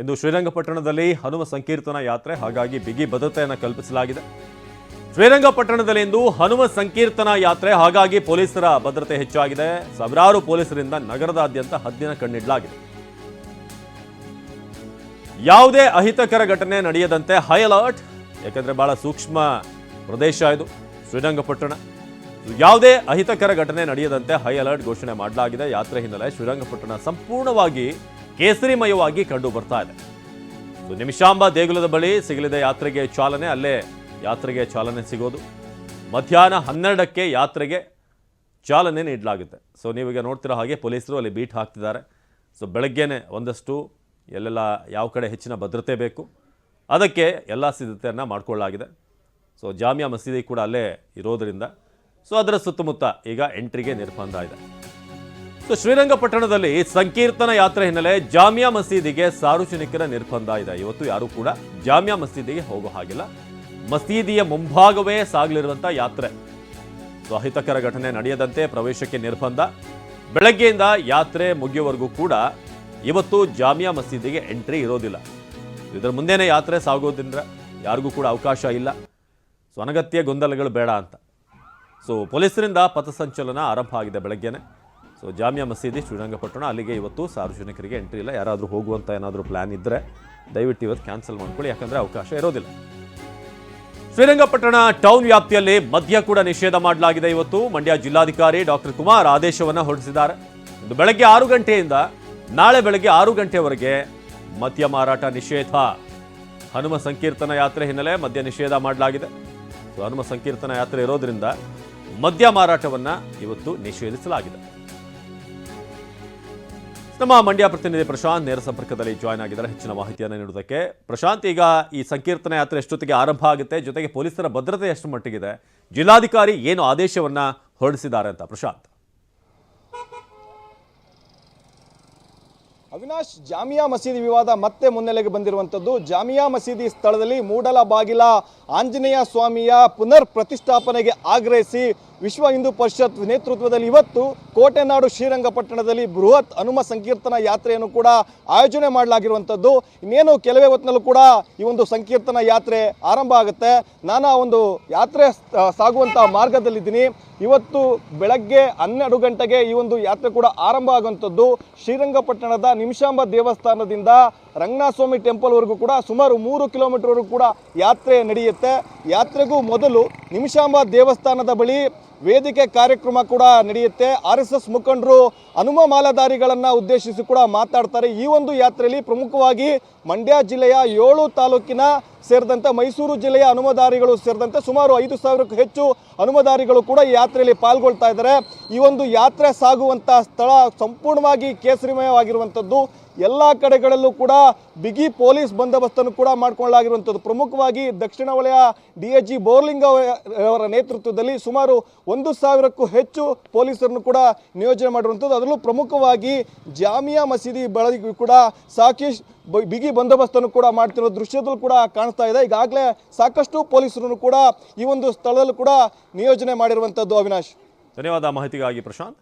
ಇಂದು ಶ್ರೀರಂಗಪಟ್ಟಣದಲ್ಲಿ ಹನುಮ ಸಂಕೀರ್ತನಾ ಯಾತ್ರೆ ಹಾಗಾಗಿ ಬಿಗಿ ಭದ್ರತೆಯನ್ನು ಕಲ್ಪಿಸಲಾಗಿದೆ. ಶ್ರೀರಂಗಪಟ್ಟಣದಲ್ಲಿ ಇಂದು ಹನುಮ ಸಂಕೀರ್ತನಾ ಯಾತ್ರೆ ಹಾಗಾಗಿ ಪೊಲೀಸರ ಭದ್ರತೆ ಹೆಚ್ಚಾಗಿದೆ. ಸಾವಿರಾರು ಪೊಲೀಸರಿಂದ ನಗರದಾದ್ಯಂತ ಹದ್ದಿನ ಕಣ್ಣಿಡಲಾಗಿದೆ. ಯಾವುದೇ ಅಹಿತಕರ ಘಟನೆ ನಡೆಯದಂತೆ ಹೈ ಅಲರ್ಟ್, ಯಾಕಂದ್ರೆ ಬಹಳ ಸೂಕ್ಷ್ಮ ಪ್ರದೇಶ ಇದು, ಶ್ರೀರಂಗಪಟ್ಟಣ. ಯಾವುದೇ ಅಹಿತಕರ ಘಟನೆ ನಡೆಯದಂತೆ ಹೈ ಅಲರ್ಟ್ ಘೋಷಣೆ ಮಾಡಲಾಗಿದೆ. ಯಾತ್ರೆ ಹಿನ್ನೆಲೆ ಶ್ರೀರಂಗಪಟ್ಟಣ ಸಂಪೂರ್ಣವಾಗಿ ಕೇಸರಿಮಯವಾಗಿ ಕಂಡು ಬರ್ತಾ ಇದೆ ನಿಮಿಷಾಂಬ ದೇಗುಲದ ಬಳಿ ಸಿಗಲಿದೆ ಯಾತ್ರೆಗೆ ಚಾಲನೆ. ಅಲ್ಲೇ ಯಾತ್ರೆಗೆ ಚಾಲನೆ ಸಿಗೋದು. ಮಧ್ಯಾಹ್ನ ಹನ್ನೆರಡಕ್ಕೆ ಯಾತ್ರೆಗೆ ಚಾಲನೆ ನೀಡಲಾಗುತ್ತೆ. ಸೊ ನೀವೀಗ ನೋಡ್ತಿರೋ ಹಾಗೆ ಪೊಲೀಸರು ಅಲ್ಲಿ ಬೀಟ್ ಹಾಕ್ತಿದ್ದಾರೆ. ಸೊ, ಬೆಳಗ್ಗೆನೆ ಒಂದಷ್ಟು ಎಲ್ಲೆಲ್ಲ ಯಾವ ಕಡೆ ಹೆಚ್ಚಿನ ಭದ್ರತೆ ಬೇಕು, ಅದಕ್ಕೆ ಎಲ್ಲ ಸಿದ್ಧತೆಯನ್ನು ಮಾಡಿಕೊಳ್ಳಲಾಗಿದೆ. ಸೊ, ಜಾಮಿಯಾ ಮಸೀದಿ ಕೂಡ ಅಲ್ಲೇ ಇರೋದರಿಂದ. ಸೊ, ಅದರ ಸುತ್ತಮುತ್ತ ಈಗ ಎಂಟ್ರಿಗೆ ನಿರ್ಬಂಧ ಇದೆ. ಶ್ರೀರಂಗಪಟ್ಟಣದಲ್ಲಿ ಸಂಕೀರ್ತನ ಯಾತ್ರೆ ಹಿನ್ನೆಲೆ ಜಾಮಿಯಾ ಮಸೀದಿಗೆ ಸಾರ್ವಜನಿಕರ ನಿರ್ಬಂಧ ಇದೆ. ಇವತ್ತು ಯಾರು ಕೂಡ ಜಾಮಿಯಾ ಮಸೀದಿಗೆ ಹೋಗೋ ಹಾಗಿಲ್ಲ. ಮಸೀದಿಯ ಮುಂಭಾಗವೇ ಸಾಗಲಿರುವಂಥ ಯಾತ್ರೆ. ಸೊ ಅಹಿತಕರ ಘಟನೆ ನಡೆಯದಂತೆ ಪ್ರವೇಶಕ್ಕೆ ನಿರ್ಬಂಧ. ಬೆಳಗ್ಗೆಯಿಂದ ಯಾತ್ರೆ ಮುಗಿಯುವವರೆಗೂ ಕೂಡ ಇವತ್ತು ಜಾಮಿಯಾ ಮಸೀದಿಗೆ ಎಂಟ್ರಿ ಇರೋದಿಲ್ಲ. ಇದರ ಮುಂದೆನೇ ಯಾತ್ರೆ ಸಾಗೋದ್ರಿಂದ ಯಾರಿಗೂ ಕೂಡ ಅವಕಾಶ ಇಲ್ಲ. ಸೊ ಅನಗತ್ಯ ಗೊಂದಲಗಳು ಬೇಡ ಅಂತ. ಸೊ ಪೊಲೀಸರಿಂದ ಪಥಸಂಚಲನ ಆರಂಭ ಆಗಿದೆ ಬೆಳಗ್ಗೆನೆ. ಸೊ ಜಾಮಿಯಾ ಮಸೀದಿ ಶ್ರೀರಂಗಪಟ್ಟಣ ಅಲ್ಲಿಗೆ ಇವತ್ತು ಸಾರ್ವಜನಿಕರಿಗೆ ಎಂಟ್ರಿ ಇಲ್ಲ. ಯಾರಾದರೂ ಹೋಗುವಂಥ ಏನಾದರೂ ಪ್ಲ್ಯಾನ್ ಇದ್ದರೆ ದಯವಿಟ್ಟು ಇವತ್ತು ಕ್ಯಾನ್ಸಲ್ ಮಾಡ್ಕೊಳ್ಳಿ. ಯಾಕಂದರೆ ಅವಕಾಶ ಇರೋದಿಲ್ಲ. ಶ್ರೀರಂಗಪಟ್ಟಣ ಟೌನ್ ವ್ಯಾಪ್ತಿಯಲ್ಲಿ ಮದ್ಯ ಕೂಡ ನಿಷೇಧ ಮಾಡಲಾಗಿದೆ ಇವತ್ತು. ಮಂಡ್ಯ ಜಿಲ್ಲಾಧಿಕಾರಿ ಡಾಕ್ಟರ್ ಕುಮಾರ್ ಆದೇಶವನ್ನು ಹೊರಡಿಸಿದ್ದಾರೆ. ಇಂದು ಬೆಳಗ್ಗೆ ಆರು ಗಂಟೆಯಿಂದ ನಾಳೆ ಬೆಳಗ್ಗೆ ಆರು ಗಂಟೆವರೆಗೆ ಮದ್ಯ ಮಾರಾಟ ನಿಷೇಧ. ಹನುಮ ಸಂಕೀರ್ತನ ಯಾತ್ರೆ ಹಿನ್ನೆಲೆ ಮದ್ಯ ನಿಷೇಧ ಮಾಡಲಾಗಿದೆ. ಹನುಮ ಸಂಕೀರ್ತನ ಯಾತ್ರೆ ಇರೋದ್ರಿಂದ ಮದ್ಯ ಮಾರಾಟವನ್ನ ಇವತ್ತು ನಿಷೇಧಿಸಲಾಗಿದೆ. ನಮ್ಮ ಮಂಡ್ಯ ಪ್ರತಿನಿಧಿ ಪ್ರಶಾಂತ್ ನೇರ ಸಂಪರ್ಕದಲ್ಲಿ ಜಾಯ್ನ್ ಆಗಿದ್ದಾರೆ. ಹೆಚ್ಚಿನ ಮಾಹಿತಿಯನ್ನು ನೀಡುವುದಕ್ಕೆ ಪ್ರಶಾಂತ್, ಈಗ ಈ ಸಂಕೀರ್ತನ ಯಾತ್ರೆ ಎಷ್ಟೊತ್ತಿಗೆ ಆರಂಭ ಆಗುತ್ತೆ? ಜೊತೆಗೆ ಪೊಲೀಸರ ಭದ್ರತೆ ಎಷ್ಟು ಮಟ್ಟಿಗಿದೆ? ಜಿಲ್ಲಾಧಿಕಾರಿ ಏನು ಆದೇಶವನ್ನ ಹೊರಡಿಸಿದ್ದಾರೆ ಅಂತ ಪ್ರಶಾಂತ್. ಅವಿನಾಶ್, ಜಾಮಿಯಾ ಮಸೀದಿ ವಿವಾದ ಮತ್ತೆ ಮುನ್ನೆಲೆಗೆ ಬಂದಿರುವಂಥದ್ದು. ಜಾಮಿಯಾ ಮಸೀದಿ ಸ್ಥಳದಲ್ಲಿ ಮೂಡಲ ಬಾಗಿಲ ಆಂಜನೇಯ ಸ್ವಾಮಿಯ ಪುನರ್ ಪ್ರತಿಷ್ಠಾಪನೆಗೆ ಆಗ್ರಹಿಸಿ ವಿಶ್ವ ಹಿಂದೂ ಪರಿಷತ್ ನೇತೃತ್ವದಲ್ಲಿ ಇವತ್ತು ಕೋಟೆನಾಡು ಶ್ರೀರಂಗಪಟ್ಟಣದಲ್ಲಿ ಬೃಹತ್ ಹನುಮ ಸಂಕೀರ್ತನ ಯಾತ್ರೆಯನ್ನು ಕೂಡ ಆಯೋಜನೆ ಮಾಡಲಾಗಿರುವಂಥದ್ದು. ಇನ್ನೇನು ಕೆಲವೇ ಹೊತ್ತಿನಲ್ಲೂ ಕೂಡ ಈ ಒಂದು ಸಂಕೀರ್ತನ ಯಾತ್ರೆ ಆರಂಭ ಆಗುತ್ತೆ. ನಾನು ಆ ಒಂದು ಯಾತ್ರೆ ಸಾಗುವಂಥ ಮಾರ್ಗದಲ್ಲಿದ್ದೀನಿ. ಇವತ್ತು ಬೆಳಗ್ಗೆ ಹನ್ನೆರಡು ಗಂಟೆಗೆ ಈ ಒಂದು ಯಾತ್ರೆ ಕೂಡ ಆರಂಭ ಆಗುವಂಥದ್ದು. ಶ್ರೀರಂಗಪಟ್ಟಣದ ನಿಮಿಷಾಂಬ ದೇವಸ್ಥಾನದಿಂದ ರಂಗನಾಥಸ್ವಾಮಿ ಟೆಂಪಲ್ವರೆಗೂ ಕೂಡ ಸುಮಾರು ಮೂರು ಕಿಲೋಮೀಟರ್ವರೆಗೂ ಕೂಡ ಯಾತ್ರೆ ನಡೆಯುತ್ತೆ. ಯಾತ್ರೆಗೂ ಮೊದಲು ನಿಮಿಷಾಂಬ ದೇವಸ್ಥಾನದ ಬಳಿ ವೇದಿಕೆ ಕಾರ್ಯಕ್ರಮ ಕೂಡ ನಡೆಯುತ್ತೆ. ಆರ್ ಎಸ್ ಎಸ್ ಮುಖಂಡರು ಹನುಮ ಮಾಲಾಧಾರಿಗಳನ್ನು ಉದ್ದೇಶಿಸಿ ಕೂಡ ಮಾತಾಡ್ತಾರೆ. ಈ ಒಂದು ಯಾತ್ರೆಯಲ್ಲಿ ಪ್ರಮುಖವಾಗಿ ಮಂಡ್ಯ ಜಿಲ್ಲೆಯ ಏಳು ತಾಲೂಕಿನ ಸೇರಿದಂತೆ ಮೈಸೂರು ಜಿಲ್ಲೆಯ ಹನುಮಧಾರಿಗಳು ಸೇರಿದಂತೆ ಸುಮಾರು ಐದು ಸಾವಿರಕ್ಕೂ ಹೆಚ್ಚು ಹನುಮಧಾರಿಗಳು ಕೂಡ ಈ ಯಾತ್ರೆಯಲ್ಲಿ ಪಾಲ್ಗೊಳ್ತಾ ಇದ್ದಾರೆ. ಈ ಒಂದು ಯಾತ್ರೆ ಸಾಗುವಂಥ ಸ್ಥಳ ಸಂಪೂರ್ಣವಾಗಿ ಕೇಸರಿಮಯವಾಗಿರುವಂಥದ್ದು ಎಲ್ಲ ಕಡೆಗಳಲ್ಲೂ ಕೂಡ ಬಿಗಿ ಪೊಲೀಸ್ ಬಂದೋಬಸ್ತನ್ನು ಕೂಡ ಮಾಡಿಕೊಳ್ಳಲಾಗಿರುವಂಥದ್ದು ಪ್ರಮುಖವಾಗಿ ದಕ್ಷಿಣ ವಲಯ ಡಿ ಎಚ್ ಜಿ ಬೋರ್ಲಿಂಗ್ ಅವರ ನೇತೃತ್ವದಲ್ಲಿ ಸುಮಾರು ಒಂದು ಸಾವಿರಕ್ಕೂ ಹೆಚ್ಚು ಪೊಲೀಸರನ್ನು ಕೂಡ ನಿಯೋಜನೆ ಮಾಡಿರುವಂಥದ್ದು. ಅದರಲ್ಲೂ ಪ್ರಮುಖವಾಗಿ ಜಾಮಿಯಾ ಮಸೀದಿ ಬಳಗೂ ಕೂಡ ಸಾಕಷ್ಟು ಬಿಗಿ ಬಂದೋಬಸ್ತನ್ನು ಕೂಡ ಮಾಡ್ತಿರೋ ದೃಶ್ಯದಲ್ಲೂ ಕೂಡ ಕಾಣಿಸ್ತಾ ಇದೆ. ಈಗಾಗಲೇ ಸಾಕಷ್ಟು ಪೊಲೀಸರನ್ನು ಕೂಡ ಈ ಒಂದು ಸ್ಥಳದಲ್ಲೂ ಕೂಡ ನಿಯೋಜನೆ ಮಾಡಿರುವಂಥದ್ದು ಅವಿನಾಶ್. ಧನ್ಯವಾದ. ಮಾಹಿತಿಗಾಗಿ ಪ್ರಶಾಂತ್.